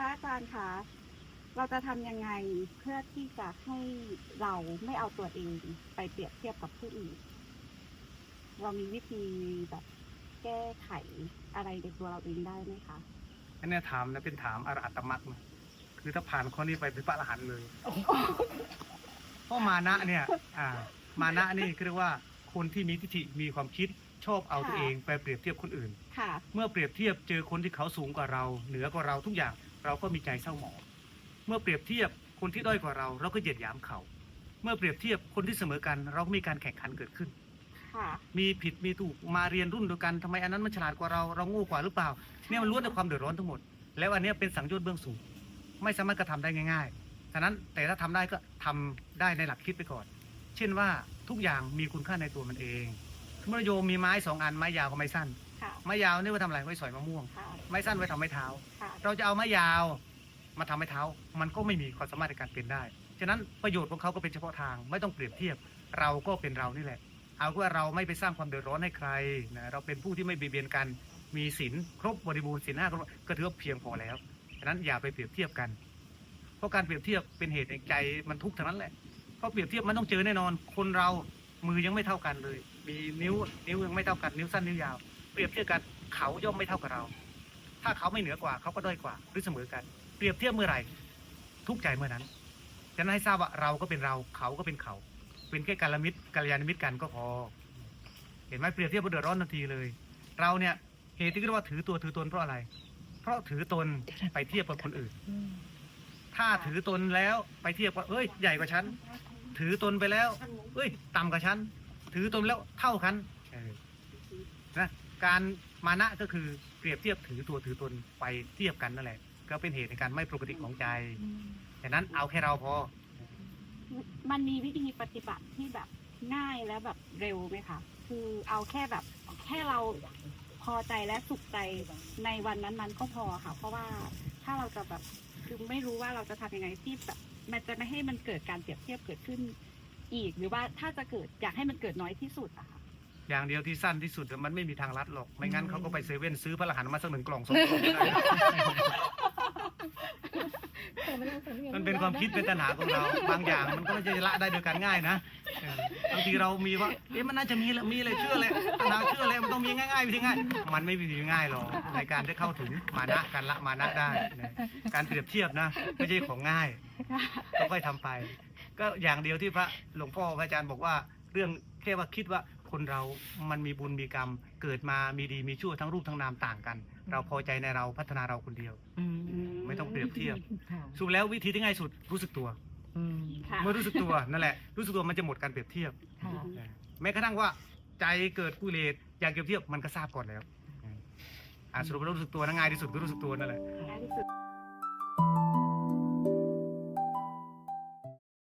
ระอาจารย์คะเราจะทำยังไงเพื่อที่จะให้เราไม่เอาตัวเองไปเปรียบเทียบกับผู้อื่น เรามีวิธีแบบแก้ไขอะไรในตัวเราเองได้ไหมคะอันเนี้ยถามนะเป็นถามอรหัตมรรคนะคือถ้าผ่านข้อนี้ไปเป็นพระอรหันต์เลยเพราะมานะเนี่ย อ่า มานะนี่คือเรียกว่าคนที่มีทิฏฐิมีความคิดชอบเอาตัวค่ะเองไปเปรียบเทียบคนอื่น ค่ะ เมื่อเปรียบเทียบเจอคนที่เขาสูงกว่าเรา เหนือกว่าเราทุกอย่าง เราก็มีใจเศร้าหมอง เมื่อเปรียบเทียบคนที่ด้อยกว่าเรา เราก็เหยียดหยามเขา เมื่อเปรียบเทียบคนที่เสมอกัน เราก็มีการแข่งขันเกิดขึ้น ค่ะ มีผิดมีถูกมาเรียนรุ่นเดียวกันทำไมอันนั้นมันฉลาดกว่าเราเราโง่กว่าหรือเปล่าเนี่ยมันล้วนแต่ความเดือดร้อนทั้งหมด แล้วอันเนี้ยเป็นสังโยชน์เบื้องสูง ไม่สามารถกระทำได้ง่ายๆฉะนั้นแต่ถ้าทำได้ก็ทำได้ในหลักคิดไปก่อน เช่นว่าทุกอย่างมีคุณค่าในตัวมันเองเมื่อโยมมีไม้สองอันไม้ยาวกับไม้สั้น ค่ะไม้ยาวนี่ไว้ทำอะไรไว้สอยมะม่วง ค่ะไม้สั้นไว้ทำไม้เท้า ค่ะเราจะเอาไม้ยาวมาทำไม้เท้า มันก็ไม่มีความสามารถในการเป็นได้ ฉะนั้นประโยชน์ของเขาก็เป็นเฉพาะทาง ไม่ต้องเปรียบเทียบ เราก็เป็นเรานี่แหละ เอาว่าเราไม่ไปสร้างความเดือดร้อนให้ใครนะเราเป็นผู้ที่ไม่เบียดเบียนกัน มีศีลครบบริบูรณ์ศีลห้าครบก็ถือว่าเพียงพอแล้ว ฉะนั้นอย่าไปเปรียบเทียบกัน เพราะการเปรียบเทียบเป็นเหตุแห่งใจมันทุกข์ทั้งนั้นแหละ เพราะเปรียบเทียบมันต้องเจอแน่นอน คนเรา มือยังไม่เท่ากันเลย มีนิ้วนิ้วยังไม่เท่ากันนิ้วสั้นนิ้วยาว เปรียบเทียบกันเขาย่อมไม่เท่ากับเรา ถ้าเขาไม่เหนือกว่าเขาก็ด้อยกว่าหรือเสมอกัน เปรียบเทียบเมื่อไหร่ ทุกข์ใจเมื่อนั้นฉะนั้นให้ทราบว่าเราก็เป็นเราเขาก็เป็นเขา เป็นแค่การละมิตรกัลยาณมิตรกันก็พอ เห็นไหมเปรียบเทียบก็เดือดร้อนทันทีเลย เราเนี่ยเหตุที่เรียกว่าถือตัวถือตนเพราะอะไร เพราะถือตนไปเทียบกับคนอื่น ถ้าถือตนแล้วไปเทียบว่าเอ้ย ใหญ่กว่าฉัน ถือตนไปแล้ว เอ้ย ต่ำกว่าฉัน ถือตนแล้วเท่ากันเออนะ การมานะก็คือเปรียบเทียบถือตัวถือตนไปเทียบกันนั่นแหละ ก็เป็นเหตุในการไม่ปกติของใจฉะนั้นเอาแค่เราพอ มันมีวิธีปฏิบัติที่แบบง่ายและแบบเร็วไหมคะ คือเอาแค่แบบแค่เราพอใจและสุขใจในวันนั้นๆก็พอค่ะ เพราะว่าถ้าเราจะแบบคือไม่รู้ว่าเราจะทำยังไงที่แบบมันจะไม่ให้มันเกิดการเปรียบเทียบเกิดขึ้นอีก หรือว่าถ้าจะเกิดอยากให้มันเกิดน้อยที่สุดอะค่ะ อย่างเดียวที่สั้นที่สุดมันไม่มีทางลัดหรอก ไม่งั้นเขาก็ไปเซเว่นซื้อพระรหันต์มาสักหนึ่งกล่องสองกล่องก็ได้ มันเป็นความคิดเป็นตัณหาของเรา บางอย่างมันก็ไม่ใช่จะละได้โดยการง่ายนะเออบางทีเรามีว่าเอ๊ะมันน่าจะมีแหละมีเลยเชื่อเลยตัณหาเชื่อเลยมันต้องมีง่ายๆวิธีง่ายมันไม่มีวิธีง่ายหรอกในการได้เข้าถึงมานะการละมานะได้นะการเปรียบเทียบนะ ไม่ใช่ของง่ายต้องค่อยทำไป ก็อย่างเดียวที่พระหลวงพ่อพระอาจารย์บอกว่า เรื่องแค่ว่าคิดว่า คนเรามันมีบุญมีกรรม เกิดมามีดีมีชั่วทั้งรูปทั้งนามต่างกัน เราพอใจในเราพัฒนาเราคนเดียว ไม่ต้องเปรียบเทียบสุดแล้ววิธีที่ง่ายสุดรู้สึกตัวค่ะ เมื่อรู้สึกตัวนั่นแหละรู้สึกตัวมันจะหมดการเปรียบเทียบแม้กระทั่งว่าใจเกิดกุเลสอยากเปรียบเทียบมันก็ทราบก่อนแล้วอ่าสรุปแล้วรู้สึกตัวนะง่ายที่สุดก็รู้สึกตัวนั่นแหละง่ายที่สุด